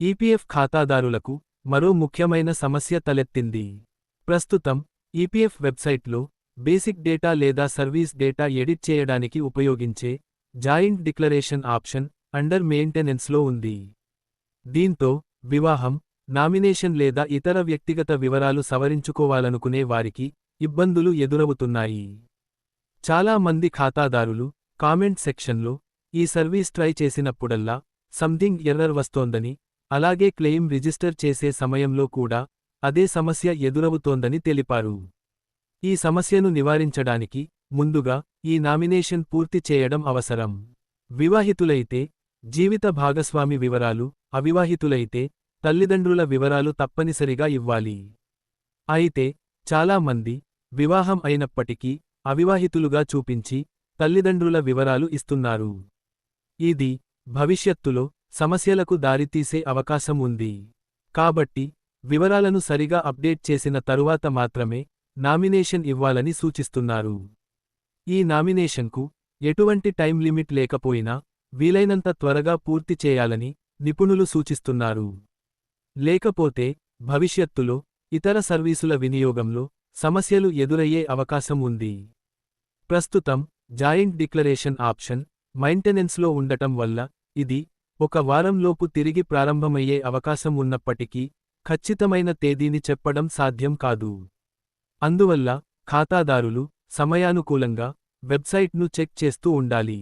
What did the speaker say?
EPF ఖాతాదారులకు మరో ముఖ్యమైన సమస్య తలెత్తింది. ప్రస్తుతం ఈపీఎఫ్ వెబ్సైట్లో బేసిక్ డేటా లేదా సర్వీస్ డేటా ఎడిట్ చేయడానికి ఉపయోగించే జాయింట్ డిక్లరేషన్ ఆప్షన్ అండర్ మెయింటెనెన్స్లో ఉంది. దీంతో వివాహం నామినేషన్ లేదా ఇతర వ్యక్తిగత వివరాలు సవరించుకోవాలనుకునే వారికి ఇబ్బందులు ఎదురవుతున్నాయి. చాలా మంది ఖాతాదారులు కామెంట్ సెక్షన్లో ఈ సర్వీస్ ట్రై చేసినప్పుడల్లా సంథింగ్ ఎర్రర్ వస్తోందని అలాగే క్లెయిమ్ రిజిస్టర్ చేసే సమయంలో కూడా అదే సమస్య ఎదురవుతోందని తెలిపారు. ఈ సమస్యను నివారించడానికి ముందుగా ఈ నామినేషన్ పూర్తి చేయడం అవసరం. వివాహితులైతే జీవిత భాగస్వామి వివరాలు అవివాహితులైతే తల్లిదండ్రుల వివరాలు తప్పనిసరిగా ఇవ్వాలి. అయితే చాలామంది వివాహం అయినప్పటికీ అవివాహితులుగా చూపించి తల్లిదండ్రుల వివరాలు ఇస్తున్నారు. ఇది భవిష్యత్తులో సమస్యలకు దారితీసే అవకాశం ఉంది. కాబట్టి వివరాలను సరిగా అప్డేట్ చేసిన తరువాత మాత్రమే నామినేషన్ ఇవ్వాలని సూచిస్తున్నారు. ఈ నామినేషన్కు ఎటువంటి టైం లిమిట్ లేకపోయినా వీలైనంత త్వరగా పూర్తి చేయాలని నిపుణులు సూచిస్తున్నారు. లేకపోతే భవిష్యత్తులో ఇతర సర్వీసుల వినియోగంలో సమస్యలు ఎదురయ్యే అవకాశం ఉంది. ప్రస్తుతం జాయింట్ డిక్లరేషన్ ఆప్షన్ మైంటెనెన్స్లో ఉండటం వల్ల ఇది ఒక వారంలోపు తిరిగి ప్రారంభమయ్యే అవకాశం ఉన్నప్పటికీ ఖచ్చితమైన తేదీని చెప్పడం సాధ్యం కాదు. అందువల్ల ఖాతాదారులు సమయానుకూలంగా వెబ్సైట్ను చెక్ చేస్తూ ఉండాలి.